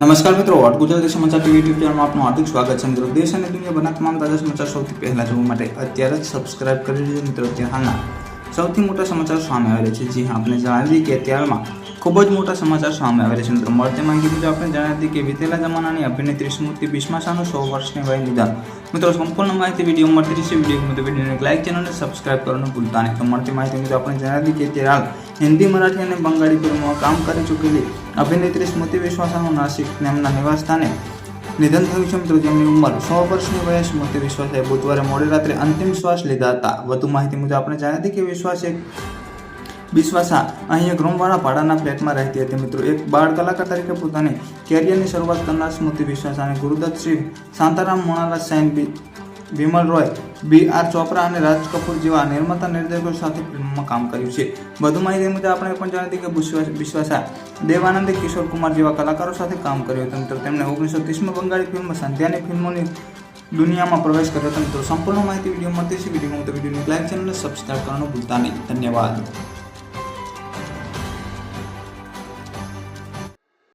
નમસ્કાર મિત્રો, વોટ ગુજરાતી સમાચાર ટીવી યુટ્યુબ ચેનલમાં આપનું હાર્દિક સ્વાગત છે મિત્રો. દેશ અને દુનિયાભરના તમામ તાજા સમાચાર સૌથી પહેલા જોવા માટે અત્યારે જ સબસ્ક્રાઇબ કરી લેજો મિત્રો અત્યારે હાલના સૌથી મોટા સમાચાર સામે આવેલા છે. જી હા આપણે જણાવી કે અત્યારમાં ખૂબ જ મોટા સમાચાર સામે આવેલા છે મિત્રો. મળતી માહિતી મુજબ આપણે જણાવી દઈએ કે વિતેલા જમાનાની અભિનેત્રી સ્મૃતિ બિસ્માસાનું સો વર્ષની વય નિદાન મિત્રો, સંપૂર્ણ માહિતી વીડિયો મળતી રહેશે. વીડિયો મિત્રો વિડીયોને લાઇક ચેનલને સબસ્ક્રાઇબ કરવાનું ભૂલતા નહીં. તો મળતી માહિતી મુજબ આપણે જણાવી કે અત્યારે હાલ હિન્દી, મરાઠી અને બંગાળી ફિલ્મોમાં કામ કરી ચૂકેલી અભિનેત્રી સ્મૃતિ વિશ્વાસાનું નાસિક તેમના નિવાસસ્થાને નિધન થયું છે મિત્રો. જેમની ઉંમર સો વર્ષની વયે સ્મૃતિ વિશ્વાસે બુધવારે મોડી રાત્રે અંતિમ શ્વાસ લીધા હતા. વધુ માહિતી મુજબ આપણે જાણી હતી કે વિશ્વાસ એક વિશ્વાસા અહીં એક રૂમવાળા ભાડાના ફ્લેટમાં રહેતી હતી મિત્રો. એક બાળ કલાકાર તરીકે પોતાની કેરિયરની શરૂઆત કરનાર સ્મૃતિ વિશ્વાસ અને ગુરુદત્ત શ્રી શાંતારામ મોણાલા સૈન વિમલ રોય, બી આર ચોપરા અને રાજ કપૂર જેવા નિર્માતા નિર્દેશકો સાથે ફિલ્મમાં કામ કર્યું છે. વધુ માહિતી મુજબ આપણે પણ જાણી હતી કે વિશ્વાસ દેવાનંદે કિશોર કુમાર જેવા કલાકારો સાથે કામ કર્યું હતું મિત્રો તેમણે ઓગણીસો ત્રીસમાં બંગાળી ફિલ્મ સંધ્યાની ફિલ્મોની દુનિયામાં પ્રવેશ કર્યો હતો. મિત્રો, સંપૂર્ણ માહિતી વીડિયો મળતી છે વીડિયો તો વિડીયોને લાઈક, ચેનલને સબસ્ક્રાઈબ કરવાનું ભૂલતા નહીં. ધન્યવાદ.